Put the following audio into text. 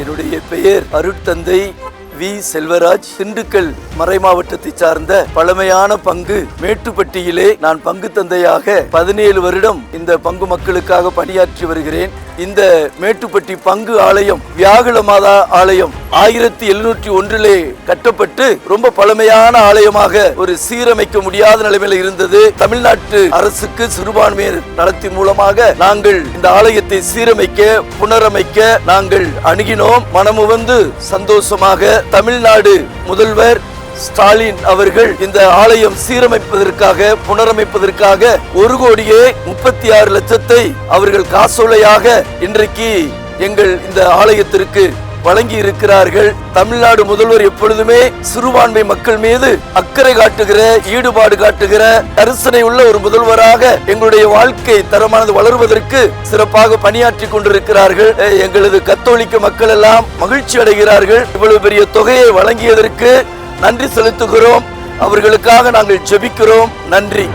என்னுடைய பெயர் அருட்தந்தை வி செல்வராஜ் திண்டுக்கல். மறை மாவட்டத்தை சார்ந்த பழமையான பங்கு மேட்டுப்பட்டியிலே நான் பங்கு தந்தையாக பதினேழு வருடம் இந்த பங்கு மக்களுக்காக பணியாற்றி வருகிறேன். இந்த மேட்டுப்பட்டி பங்கு ஆலயம் வியாகுல மாதா ஆலயம் ஆயிரத்தி எழுநூற்றி ஒன்றிலே கட்டப்பட்டு ரொம்ப பழமையான ஆலயமாக ஒரு சீரமைக்க முடியாத நிலைமையில இருந்தது. தமிழ்நாட்டு அரசுக்கு சிறுபான்மையர் நலத்தின் மூலமாக நாங்கள் இந்த ஆலயத்தை சீரமைக்க புனரமைக்க நாங்கள் அணுகினோம். மனமுவந்து சந்தோஷமாக தமிழ்நாடு முதல்வர் ஸ்டாலின் அவர்கள் இந்த ஆலயம் சீரமைப்பதற்காக புனரமைப்பதற்காக ஒரு கோடியே முப்பத்தி ஆறு லட்சத்தை அவர்கள் காசோலையாக இன்றைக்கு எங்கள் இந்த ஆலயத்திற்கு வழங்கி இருக்கிறார்கள் தமிழ்நாடு முதல்வர் எப்பொழுதுமே சிறுபான்மை மக்கள் மீது அக்கறை காட்டுகிற ஈடுபாடு காட்டுகிற கரிசனை உள்ள ஒரு முதல்வராக எங்களுடைய வாழ்க்கை தரமானது வளர்வதற்கு சிறப்பாக பணியாற்றி கொண்டிருக்கிறார்கள். எங்களது கத்தோலிக்க மக்கள் எல்லாம் மகிழ்ச்சி அடைகிறார்கள். இவ்வளவு பெரிய தொகையை வழங்கியதற்கு நன்றி செலுத்துகிறோம். அவர்களுக்காக நாங்கள் ஜெபிக்கிறோம். நன்றி.